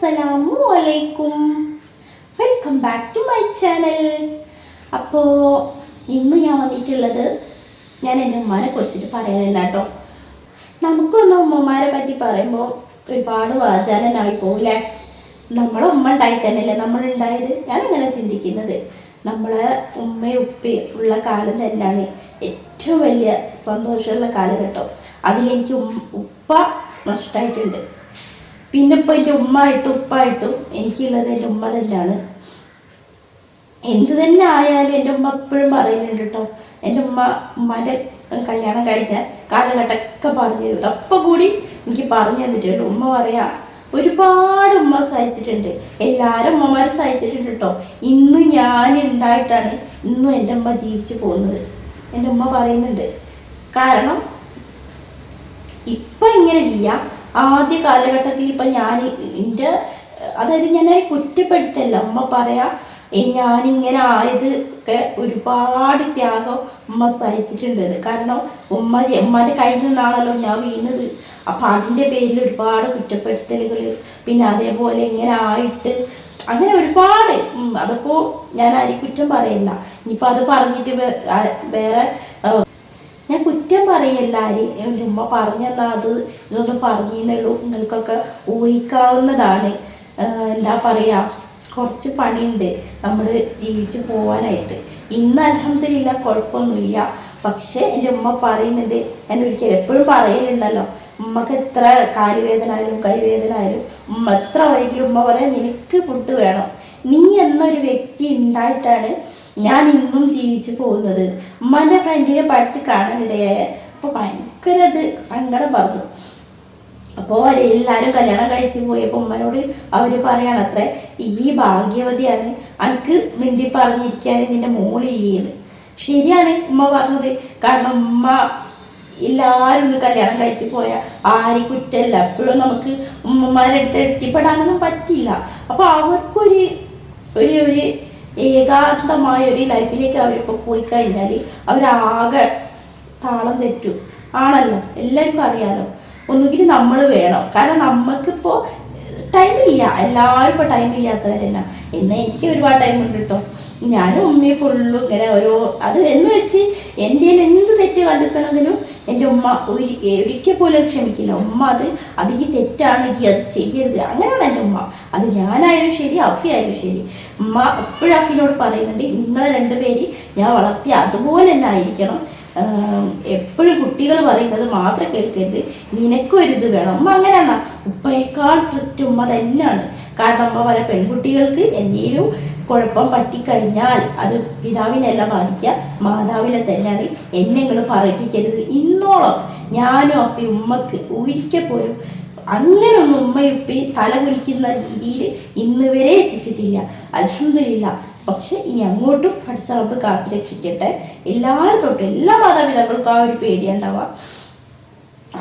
അസ്സലാമു അലൈക്കും. Welcome back to my channel അപ്പോൾ ഇന്ന് ഞാൻ വന്നിട്ടുള്ളത് ഞാൻ എന്റെ ഉമ്മാനെ കുറിച്ചിട്ട് പറയാനില്ല കേട്ടോ നമുക്കൊന്ന് ഉമ്മമാരെ പറ്റി പറയുമ്പോൾ ഒരുപാട് വാചാലനായി പോകില്ലേ നമ്മളെ ഉമ്മ ഉണ്ടായിട്ട് തന്നെയല്ലേ നമ്മളുണ്ടായത് ഞാനങ്ങനെ ചിന്തിക്കുന്നത്. നമ്മളെ ഉമ്മയും ഉപ്പയും ഉള്ള കാലം തന്നെയാണ് ഏറ്റവും വലിയ സന്തോഷമുള്ള കാലഘട്ടം. അതിലെനിക്ക് ഉപ്പ നഷ്ടമായിട്ടുണ്ട്. പിന്നെ ഇപ്പോൾ എന്റെ ഉമ്മായിട്ടും ഉപ്പായിട്ടും എനിക്കുള്ളത് എന്റെ ഉമ്മ തന്നെയാണ്. എന്ത് തന്നെ ആയാലും എന്റെ ഉമ്മ എപ്പോഴും പറയുന്നുണ്ട് കേട്ടോ എന്റെ ഉമ്മ ഉമ്മാന്റെ കല്യാണം കഴിഞ്ഞ കാലഘട്ടമൊക്കെ പറഞ്ഞു തരും അപ്പം കൂടി എനിക്ക് പറഞ്ഞു തന്നിട്ടുണ്ട്. ഉമ്മ പറയാ ഒരുപാട് ഉമ്മ സഹിച്ചിട്ടുണ്ട്. എല്ലാവരും ഉമ്മമാർ സഹിച്ചിട്ടുണ്ട് കേട്ടോ ഇന്ന് ഞാൻ ഉണ്ടായിട്ടാണ് ഇന്നും എന്റെ ഉമ്മ ജീവിച്ചു പോകുന്നത്. എന്റെ ഉമ്മ പറയുന്നുണ്ട്. കാരണം ഇപ്പം ഇങ്ങനെ ഇല്ല. ആദ്യ കാലഘട്ടത്തിൽ ഇപ്പം ഞാൻ എന്റെ അതായത് ഞാനൊരു കുറ്റപ്പെടുത്തല്ല. ഉമ്മ പറയാ "ഏ, ഞാനിങ്ങനെ ആയത് ഒക്കെ ഒരുപാട് ത്യാഗം ഉമ്മ സഹിച്ചിട്ടുണ്ട് കാരണം ഉമ്മ ഉമ്മാന്റെ കയ്യിൽ നിന്നാണല്ലോ ഞാൻ വീണത്. അപ്പം അതിന്റെ പേരിൽ ഒരുപാട് കുറ്റപ്പെടുത്തലുകൾ പിന്നെ അതേപോലെ ഇങ്ങനെ ആയിട്ട് അങ്ങനെ ഒരുപാട്. അതിപ്പോൾ ഞാൻ ആരും കുറ്റം പറയില്ല. ഇനിയിപ്പോൾ അത് പറഞ്ഞിട്ട് വേറെ കുറ്റം പറയല്ല. ഉമ്മ പറഞ്ഞതാ അത് ഇതൊന്നും പറഞ്ഞേന്നുള്ളൂ നിങ്ങൾക്കൊക്കെ ഊഹിക്കാവുന്നതാണ്. എന്താ പറയുക കുറച്ച് പണിയുണ്ട്. നമ്മൾ ജീവിച്ച് പോകാനായിട്ട് ഇന്ന് അലഹമില്ല കുഴപ്പമൊന്നുമില്ല. പക്ഷേ എന്റെ ഉമ്മ പറയുന്നുണ്ട്. ഞാൻ ഒരിക്കലും എപ്പോഴും പറയലുണ്ടല്ലോ. ഉമ്മക്ക് എത്ര കാലുവേദന ആയാലും കൈവേദന ആയാലും ഉമ്മ എത്ര വൈകിയും ഉമ്മ പറയാം നിനക്ക് ഫുഡ് വേണം. നീ എന്നൊരു വ്യക്തി ഉണ്ടായിട്ടാണ് ഞാൻ ഇന്നും ജീവിച്ചു പോകുന്നത്. ഉമ്മാന്റെ ഫ്രണ്ടിനെ പഠിത്ത് കാണാനിടയായ അപ്പോൾ ഭയങ്കര അത് സങ്കടം പറഞ്ഞു അപ്പോൾ എല്ലാവരും കല്യാണം കഴിച്ച് പോയപ്പോൾ ഉമ്മനോട് അവർ പറയണത്രേ ഈ ഭാഗ്യവതിയാണ് എനിക്ക് മിണ്ടി പറഞ്ഞിരിക്കാൻ നിന്റെ മോളില്ലേന്ന് ശരിയാണ് ഉമ്മ പറഞ്ഞത്. കാരണം ഉമ്മ എല്ലാവരും ഒന്ന് കല്യാണം കഴിച്ച് പോയ ആരും കുറ്റമല്ല എപ്പോഴും നമുക്ക് ഉമ്മമാരുടെ അടുത്ത് എത്തിപ്പെടാനൊന്നും പറ്റില്ല. അപ്പോൾ അവർക്കൊരു ഒരു ഒരു ഏകാന്തമായ ഒരു ലൈഫിലേക്ക് അവരിപ്പോൾ പോയി കഴിഞ്ഞാൽ അവരാകെ താളം തെറ്റും. ആണല്ലോ? എല്ലാവർക്കും അറിയാലോ. ഒന്നുകിൽ നമ്മൾ വേണം. കാരണം നമുക്കിപ്പോൾ ടൈമില്ല എല്ലാവരും ഇപ്പോൾ ടൈമില്ലാത്തവരല്ല എന്നാൽ എനിക്ക് ഒരുപാട് ടൈം ഉണ്ട് കേട്ടോ ഞാനും ഉമ്മയും ഫുള്ളും ഇങ്ങനെ ഓരോ അത് എന്ന് വെച്ച് എന്റെ എന്ത് തെറ്റ് കണ്ടിട്ടുണ്ടെങ്കിലും എന്റെ ഉമ്മ ഒരു ഒരിക്കൽ പോലും ക്ഷമിക്കില്ല. ഉമ്മ അത് അത് ഈ തെറ്റാണെങ്കിൽ അത് ചെയ്യരുത്. അങ്ങനെയാണ് എന്റെ ഉമ്മ. അത് ഞാനായാലും ശരി അഫിയായാലും ശരി. ഉമ്മ എപ്പോഴും അഫിനോട് പറയുന്നുണ്ട് നിങ്ങളെ രണ്ടുപേര് ഞാൻ വളർത്തി അതുപോലെ തന്നെ ആയിരിക്കണം. എപ്പോഴും കുട്ടികൾ പറയുന്നത് മാത്രം കേൾക്കരുത്. നിനക്കൊരിത് വേണം. അമ്മ അങ്ങനെയാണ് ഉപ്പയേക്കാൾ സ്ട്രിക്റ്റ് ഉമ്മ തന്നെയാണ്. കാരണം അമ്മ പല പെൺകുട്ടികൾക്ക് എന്തെങ്കിലും കുഴപ്പം പറ്റിക്കഴിഞ്ഞാൽ അത് പിതാവിനെയല്ല ബാധിക്കുക മാതാവിനെ തന്നെയാണ് എന്നെ നിങ്ങൾ പറയിപ്പിക്കരുത്. ഇന്നോളം ഞാനും അപ്പി ഉമ്മക്ക് ഒരിക്കൽ പോലും അങ്ങനെ ഒന്നും ഉമ്മയുപ്പി തല കുലിക്കുന്ന രീതിയിൽ ഇന്ന് വരെ എത്തിച്ചിട്ടില്ല. അലഹമില്ല പക്ഷെ ഇനി അങ്ങോട്ടും പഠിച്ച കാത്തുരക്ഷിക്കട്ടെ. എല്ലാവരും തൊട്ടും എല്ലാ മാതാപിതാക്കൾക്കും ആ ഒരു പേടിയുണ്ടാവുക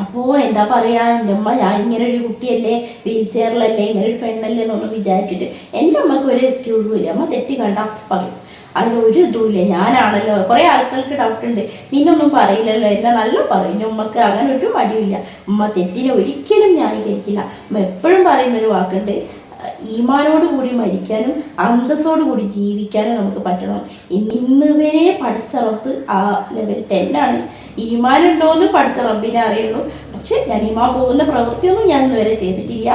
അപ്പോ എന്താ പറയുക എന്റെ അമ്മ ഞാൻ ഇങ്ങനെ ഒരു കുട്ടിയല്ലേ? വീൽ ചെയറിലല്ലേ? ഇങ്ങനെ ഒരു പെണ്ണല്ലേ എന്നൊന്നും വിചാരിച്ചിട്ട് എന്റെ അമ്മയ്ക്ക് ഒരു എക്സ്ക്യൂസും ഇല്ല. അമ്മ തെറ്റി കണ്ട പറയും. അതിലൊരു ഇതുമില്ല ഞാനാണല്ലോ. കുറേ ആൾക്കാർക്ക് ഡൗട്ട് ഉണ്ട്. നിന്നൊന്നും പറയില്ലല്ലോ. എന്നെ നല്ല പറയും. ഉമ്മക്ക് അങ്ങനെ ഒരു മടിയില്ല ഉമ്മ തെറ്റിനെ ഒരിക്കലും ന്യായീകരിക്കില്ല. ഉമ്മ എപ്പോഴും പറയുന്നൊരു വാക്കുണ്ട്. ഈമാനോട് കൂടി മരിക്കാനും അന്തസ്സോട് കൂടി ജീവിക്കാനും നമുക്ക് പറ്റണം. ഇന്ന് വരെ പഠിച്ച റബ്ബ് ആ ലെവലിൽ തന്നെയാണ് ഈമാനുണ്ടോയെന്ന് പഠിച്ച റബ്ബിനെ അറിയുള്ളൂ. പക്ഷെ ഞാൻ ഈമാൻ പോകുന്ന പ്രവൃത്തിയൊന്നും ഞാൻ ഇന്നുവരെ ചെയ്തിട്ടില്ല.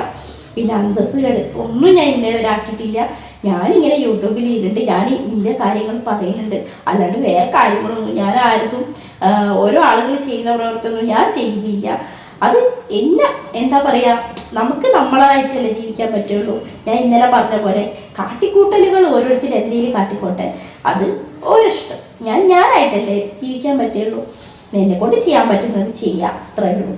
പിന്നെ അന്തസ്സുകൾ ഒന്നും ഞാൻ ഇന്നേ വരെ ആക്കിയിട്ടില്ല. ഞാനിങ്ങനെ യൂട്യൂബിൽ ഇരുന്നുണ്ട് ഞാൻ ഇന്ന കാര്യങ്ങൾ പറയുന്നുണ്ട്. അല്ലാണ്ട് വേറെ കാര്യങ്ങളൊന്നും ഞാൻ ആർക്കും ഓരോ ആളുകൾ ചെയ്യുന്ന പ്രവർത്തനമൊന്നും ഞാൻ ചെയ്യുന്നില്ല അത് എന്നെ എന്താ പറയുക നമുക്ക് നമ്മളായിട്ടല്ലേ ജീവിക്കാൻ പറ്റുള്ളൂ. ഞാൻ ഇന്നലെ പറഞ്ഞ പോലെ കാട്ടിക്കൂട്ടലുകൾ ഓരോരുത്തർ എന്തെങ്കിലും കാട്ടിക്കോട്ടെ. അത് ഓരിഷ്ടം ഞാൻ ഞാനായിട്ടല്ലേ ജീവിക്കാൻ പറ്റുള്ളൂ. എന്നെ കൊണ്ട് ചെയ്യാൻ പറ്റുന്നത് ചെയ്യാം. അത്രേ ഉള്ളൂ.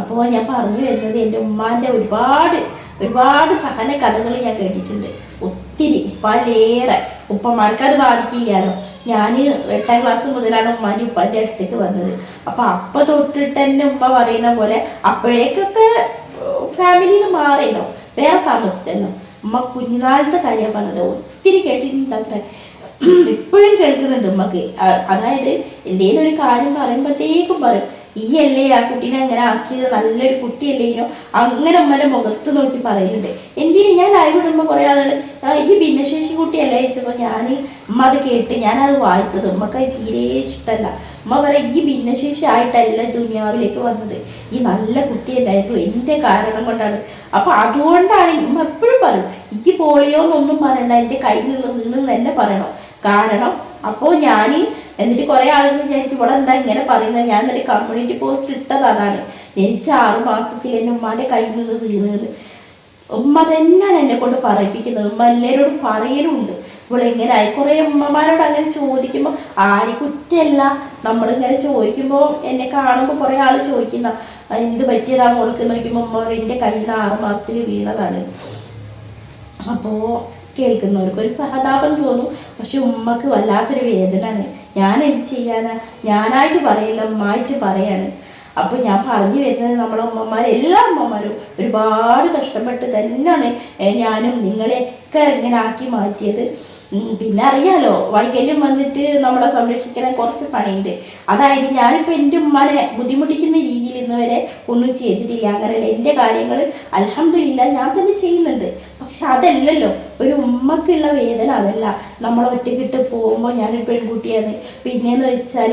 അപ്പോൾ ഞാൻ പറഞ്ഞു വരുന്നത് എന്റെ ഉമ്മാന്റെ ഒരുപാട് ഒരുപാട് സഹന കഥകൾ ഞാൻ കേട്ടിട്ടുണ്ട്. ഒത്തിരി ഉപ്പാലേറെ ഉപ്പമാർക്ക് അത് ബാധിക്കില്ലല്ലോ. ഞാൻ എട്ടാം ക്ലാസ് മുതലാണ് ഉമ്മാന്റെ ഉപ്പാന്റെ അടുത്തേക്ക് വന്നത്. അപ്പം അപ്പം തൊട്ടിട്ട് തന്നെ ഉമ്മ പറയുന്ന പോലെ അപ്പോഴേക്കൊക്കെ ഫാമിലിയിൽ മാറിയല്ലോ. വേറെ താമസിച്ചല്ലോ. ഉമ്മ കുഞ്ഞുനാളത്തെ കാര്യം പറഞ്ഞത് ഒത്തിരി കേട്ടിട്ടുണ്ട് അത്ര ഇപ്പോഴും കേൾക്കുന്നുണ്ട് ഉമ്മക്ക്. അതായത് എന്തെങ്കിലും ഒരു കാര്യം പറയുമ്പോഴത്തേക്കും പറയും. ഈ അല്ലേ ആ കുട്ടീനെ അങ്ങനെ ആക്കിയത്? നല്ലൊരു കുട്ടിയല്ലേനോ? അങ്ങനെ അമ്മയുടെ മുഖത്ത് നോക്കി പറയുന്നുണ്ട് എന്തിനും ഞാൻ ലൈവ് ഇടുമ്പോൾ കുറേ ആളുകൾ "ആ, ഈ ഭിന്നശേഷി കുട്ടിയല്ലേ? ചോദിച്ചപ്പോൾ ഞാൻ അമ്മ അത് കേട്ട് ഞാനത് വായിച്ചത്. ഉമ്മക്ക് തീരെ ഇഷ്ടമല്ല അമ്മ പറയാം ഈ ഭിന്നശേഷി ആയിട്ടല്ല ദുനിയാവിലേക്ക് വന്നത്. ഈ നല്ല കുട്ടിയല്ലായിരുന്നു. എന്റെ കാരണം കൊണ്ടാണ്. അപ്പോൾ അതുകൊണ്ടാണ് ഉമ്മ എപ്പോഴും പറയും എനിക്ക് പോളിയോ എന്നൊന്നും പറയണ്ട. എന്റെ കയ്യിൽ നിന്ന് വീണെന്ന് തന്നെ പറയണം. കാരണം അപ്പോൾ ഞാൻ എന്നിട്ട് കുറേ ആളുകൾ വിചാരിച്ചു ഇവിടെ എന്താ ഇങ്ങനെ പറയുന്നത്? ഞാൻ എന്നിട്ട് കമ്മ്യൂണിറ്റി പോസ്റ്റ് ഇട്ടത് അതാണ്. ജനിച്ച ആറ് മാസത്തിൽ എന്റെ ഉമ്മാന്റെ കയ്യിൽ നിന്ന് വീണത്. ഉമ്മ തന്നെയാണ് എന്നെ കൊണ്ട് പറയിപ്പിക്കുന്നത്. ഉമ്മ എല്ലാവരോടും പറയലുണ്ട്. ഇവിടെ എങ്ങനെ ആയി. കുറേ ഉമ്മമാരോട് അങ്ങനെ ചോദിക്കുമ്പോൾ ആര് കുറ്റമല്ല നമ്മളിങ്ങനെ ചോദിക്കുമ്പോൾ എന്നെ കാണുമ്പോൾ കുറേ ആൾ ചോദിക്കുന്ന എന്ത് പറ്റിയതാ? മോൾക്ക് നോക്കുമ്പോൾ ഉമ്മ എന്റെ കയ്യിൽ നിന്ന് ആറ് മാസത്തിൽ വീണതാണ്. അപ്പോൾ കേൾക്കുന്നവർക്ക് ഒരു സഹതാപം തോന്നും. പക്ഷെ ഉമ്മക്ക് വല്ലാത്തൊരു വേദനയാണ്. ഞാൻ എന്ത് ചെയ്യാനാ? ഞാനായിട്ട് പറയില്ല അമ്മായിട്ട് പറയാണ്. അപ്പോൾ ഞാൻ പറഞ്ഞു വരുന്നത് നമ്മളെ അമ്മമാർ എല്ലാ അമ്മമാരും ഒരുപാട് കഷ്ടപ്പെട്ട് തന്നെയാണ് ഞാനും നിങ്ങളെയൊക്കെ ഇങ്ങനെ ആക്കി മാറ്റിയത്. പിന്നെ അറിയാലോ വൈകല്യം വന്നിട്ട് നമ്മളെ സംരക്ഷിക്കണ കുറച്ച് പണിയുണ്ട്. അതായത് ഞാനിപ്പോൾ എന്റെ ഉമ്മാനെ ബുദ്ധിമുട്ടിക്കുന്ന രീതിയിൽ ഇന്ന് വരെ ഒന്നും ചെയ്തിട്ടില്ല. അങ്ങനെയല്ല എന്റെ കാര്യങ്ങൾ അലഹമില്ല ഞാൻ തന്നെ ചെയ്യുന്നുണ്ട്. പക്ഷെ അതല്ലല്ലോ ഒരു ഉമ്മക്കുള്ള വേദന അതല്ല. നമ്മളെ ഒറ്റക്കിട്ട് പോകുമ്പോൾ ഞാനൊരു പെൺകുട്ടിയാണ്. പിന്നെയെന്ന് വെച്ചാൽ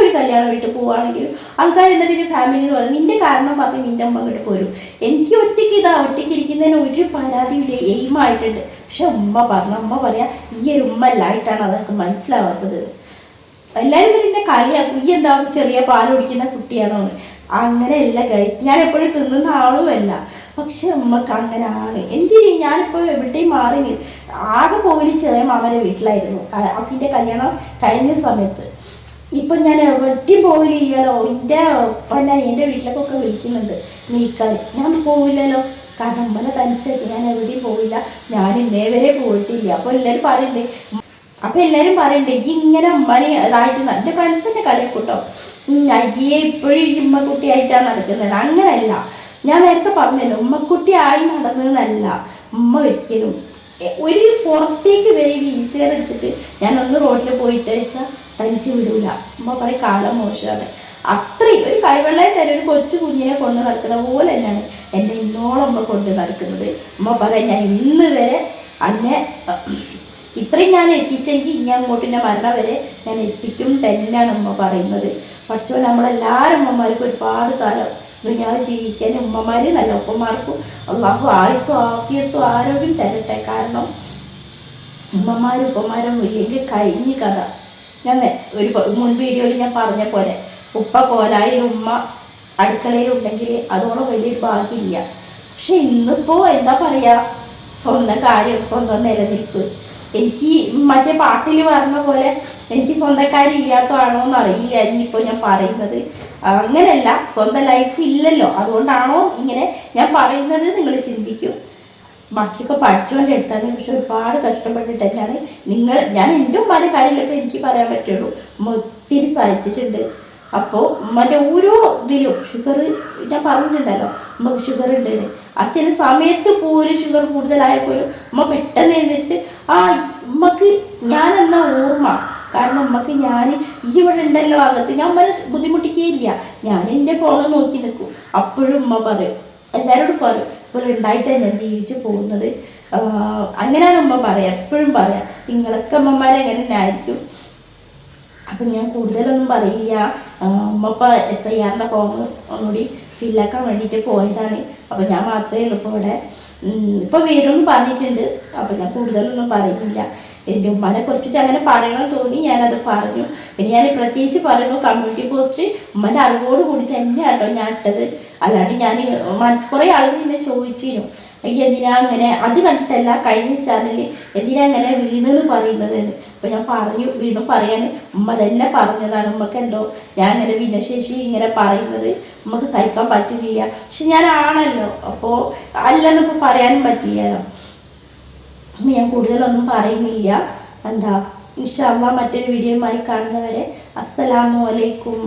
ഒരു കല്യാണം വീട്ടിൽ പോവുകയാണെങ്കിലും ആൾക്കാർ എന്നിട്ട് ഒരു ഫാമിലി എന്ന് പറയും നിന്റെ കാരണം പറഞ്ഞ് നിന്റെ അമ്മ ഇങ്ങോട്ട് പോരും. എനിക്ക് ഒറ്റയ്ക്ക് ഇതാ ഒറ്റയ്ക്ക് ഇരിക്കുന്നതിന് ഒരു പരാതിയില്ല എയിമായിട്ടുണ്ട് പക്ഷെ ഉമ്മ പറഞ്ഞ ഉമ്മ പറയാ ഈ ഒരു ഉമ്മ അല്ലായിട്ടാണ് അതൊക്കെ മനസ്സിലാവാത്തത്. എല്ലാവരും ഇതിന്റെ കളിയാക്കും ഈ എന്താ ചെറിയ പാൽ കുടിക്കുന്ന കുട്ടിയാണോ? എന്ന്. അങ്ങനെയല്ല ഗൈസ് ഞാൻ എപ്പോഴും തിന്നുന്ന ആളുമല്ല പക്ഷെ ഉമ്മക്ക് അങ്ങനെയാണ്. എന്തിനും? ഞാനിപ്പോൾ എവിടെയും മാറി ആകെ പോകൽ ചെറിയ മാമന്റെ വീട്ടിലായിരുന്നു. അപ്പിന്റെ കല്യാണം കഴിഞ്ഞ സമയത്ത്. ഇപ്പം ഞാൻ എവിടെയും പോകലില്ലല്ലോ എന്റെ പിന്നെ എന്റെ വീട്ടിലേക്കൊക്കെ വിളിക്കുന്നുണ്ട്. നിൽക്കാൻ ഞാൻ പോവില്ലല്ലോ. കാരണം ഉമ്മനെ തനിച്ചൊക്കെ ഞാൻ എവിടെയും പോയില്ല. ഞാൻ ഇന്നേ വരെ പോയിട്ടില്ല. അപ്പോൾ എല്ലാവരും പറയുന്നുണ്ട് അപ്പൊ എല്ലാരും പറയണ്ടേ? ഈ ഇങ്ങനെ ഉമ്മനെ ഇതായിട്ട് എന്റെ ഫ്രണ്ട്സിന്റെ കളിയാക്കൂട്ടോ. അയ്യേ ഇപ്പോഴും ഉമ്മക്കുട്ടിയായിട്ടാണ് നടക്കുന്നത്. അങ്ങനല്ല. ഞാൻ നേരത്തെ പറഞ്ഞല്ലോ ഉമ്മക്കുട്ടിയായി നടന്നതെന്നല്ല. ഉമ്മ ഒരിക്കലും ഒരു പുറത്തേക്ക് വരെ വീൽ ചെയർ എടുത്തിട്ട് ഞാൻ ഒന്ന് റോഡിൽ പോയിട്ട് വെച്ചാൽ തനിച്ച് വിടൂല. ഉമ്മ പറയും കാലം മോശമാണ്. അത്രയും ഒരു കൈവെള്ളയിൽ തന്നെ ഒരു കൊച്ചു കുഞ്ഞിനെ കൊണ്ട് നടക്കുന്ന പോലെ തന്നെയാണ് എന്നെ ഇന്നോളം ഉമ്മ കൊണ്ട് നടക്കുന്നത്. അമ്മ പറയാം ഞാൻ ഇന്ന് വരെ അന്നെ ഇത്രയും ഞാൻ എത്തിച്ചെങ്കിൽ ഇനി അങ്ങോട്ട് എന്റെ മരണം വരെ ഞാൻ എത്തിക്കും തന്നെയാണ് ഉമ്മ പറയുന്നത്. പക്ഷേ നമ്മളെല്ലാവരും അമ്മമാർക്കും ഒരുപാട് കാലം ദുനിയാവ് ജീവിക്കാൻ ഉമ്മമാർ നല്ല ഉപ്പമാർക്കും അള്ളാഹു ആയുസ്സും ആഫിയത്തും ആരോഗ്യം തരട്ടെ. കാരണം ഉമ്മമാരും ഉപ്പമാരും ഇല്ലെങ്കിൽ കഴിഞ്ഞ കഥ. ഞാൻ ഒരു മുൻ വീഡിയോയിൽ ഞാൻ പറഞ്ഞ പോലെ ഉപ്പ കോലായിൽ ഉമ്മ അടുക്കളയിലുണ്ടെങ്കിൽ അതോളം വലിയൊരു ഭാഗ്യമില്ല. പക്ഷെ ഇന്നിപ്പോൾ എന്താ പറയുക സ്വന്തം കാര്യം സ്വന്തം നിലനിൽപ്പ്. എനിക്ക് മറ്റേ പാട്ടിൽ പറഞ്ഞ പോലെ എനിക്ക് സ്വന്തക്കാരില്ലാത്തതാണോ എന്ന് അറിയില്ല ഇനിയിപ്പോൾ ഞാൻ പറയുന്നത് അങ്ങനെയല്ല. സ്വന്തം ലൈഫ് ഇല്ലല്ലോ. അതുകൊണ്ടാണോ ഇങ്ങനെ ഞാൻ പറയുന്നത് നിങ്ങൾ ചിന്തിക്കും. ബാക്കിയൊക്കെ പഠിച്ചുകൊണ്ട് എടുത്താണ്. പക്ഷെ ഒരുപാട് കഷ്ടപ്പെട്ടിട്ട് തന്നെയാണ്. നിങ്ങൾ ഞാൻ എന്റെ ഉമ്മാന്റെ കാര്യമില്ല ഇപ്പോൾ എനിക്ക് പറയാൻ പറ്റുള്ളൂ. ഒത്തിരി സഹായിച്ചിട്ടുണ്ട് അപ്പോൾ ഉമ്മന്റെ ഓരോ ഇതിലും ഷുഗർ ഞാൻ പറഞ്ഞിട്ടുണ്ടല്ലോ ഉമ്മക്ക് ഷുഗർ ഉണ്ട്. ആ ചില സമയത്ത് പോലും ഷുഗർ കൂടുതലായപ്പോലും അമ്മ പെട്ടെന്ന് എഴുന്നിട്ട് ആ ഉമ്മക്ക് ഞാനെന്ന ഓർമ്മ? കാരണം ഉമ്മക്ക് ഞാൻ ഈ ഇവിടെ ഉണ്ടല്ലോ അകത്ത്. ഞാൻ ഉമ്മനെ ബുദ്ധിമുട്ടിക്കുകയില്ല ഞാൻ എന്റെ ഫോൺ നോക്കി നിൽക്കും. അപ്പോഴും ഉമ്മ പറയും എല്ലാവരോടും പറയും ഇപ്പോൾ ഉണ്ടായിട്ടാണ് ഞാൻ ജീവിച്ചു പോകുന്നത്. അങ്ങനെയാണ് ഉമ്മ പറയാം എപ്പോഴും പറയാം. നിങ്ങളൊക്കെ അമ്മമാരെ എങ്ങനെ ആയിരിക്കും? അപ്പം ഞാൻ കൂടുതലൊന്നും പറയില്ല. ആഹ് ഉമ്മ ഇപ്പോൾ എസ് ഐ ആറിന്റെ ഫോം ഒന്നുകൂടി ഫില്ലാക്കാൻ വേണ്ടിയിട്ട് പോയതാണ്. അപ്പോൾ ഞാൻ മാത്രമേ ഉള്ളൂ ഇപ്പോൾ ഇവിടെ. ഇപ്പോൾ വരുമെന്ന് പറഞ്ഞിട്ടുണ്ട്. അപ്പോൾ ഞാൻ കൂടുതലൊന്നും പറയുന്നില്ല. എന്റെ ഉമ്മാനെ കുറിച്ചിട്ട് അങ്ങനെ പറയണമെന്ന് തോന്നി. ഞാനത് പറഞ്ഞു. പിന്നെ ഞാൻ പ്രത്യേകിച്ച് പറയുന്നു കമ്മ്യൂണിറ്റി പോസ്റ്റ് ഉമ്മന്റെ അറിവോട് കൂടി തന്നെയാട്ടോ ഞാൻ ഇട്ടത്. അല്ലാണ്ട് ഞാൻ മനസ്സ് കുറേ ആളുകൾ എന്നെ ചോദിച്ചിരുന്നു. എന്തിനാ അങ്ങനെ? അത് കണ്ടിട്ടല്ല കഴിഞ്ഞ ചാനലിൽ എന്തിനാ അങ്ങനെ വീണെന്ന് പറയുന്നത്? അപ്പോൾ ഞാൻ പറഞ്ഞു വീണ്ടും പറയാണ് ഉമ്മ തന്നെ പറഞ്ഞതാണ് ഉമ്മക്ക് എന്തോ ഞാൻ ഇങ്ങനെ ഭിന്നശേഷി ഇങ്ങനെ പറയുന്നത് ഉമ്മക്ക് സഹിക്കാൻ പറ്റുന്നില്ല. പക്ഷെ ഞാനാണല്ലോ അപ്പോൾ അല്ലെന്നിപ്പോൾ പറയാനും പറ്റില്ലല്ലോ. അപ്പം ഞാൻ കൂടുതലൊന്നും പറയുന്നില്ല. എന്താ ഇൻഷാല്ല മറ്റൊരു വീഡിയോയുമായി കാണുന്നവരെ അസ്സലാമു അലൈക്കും.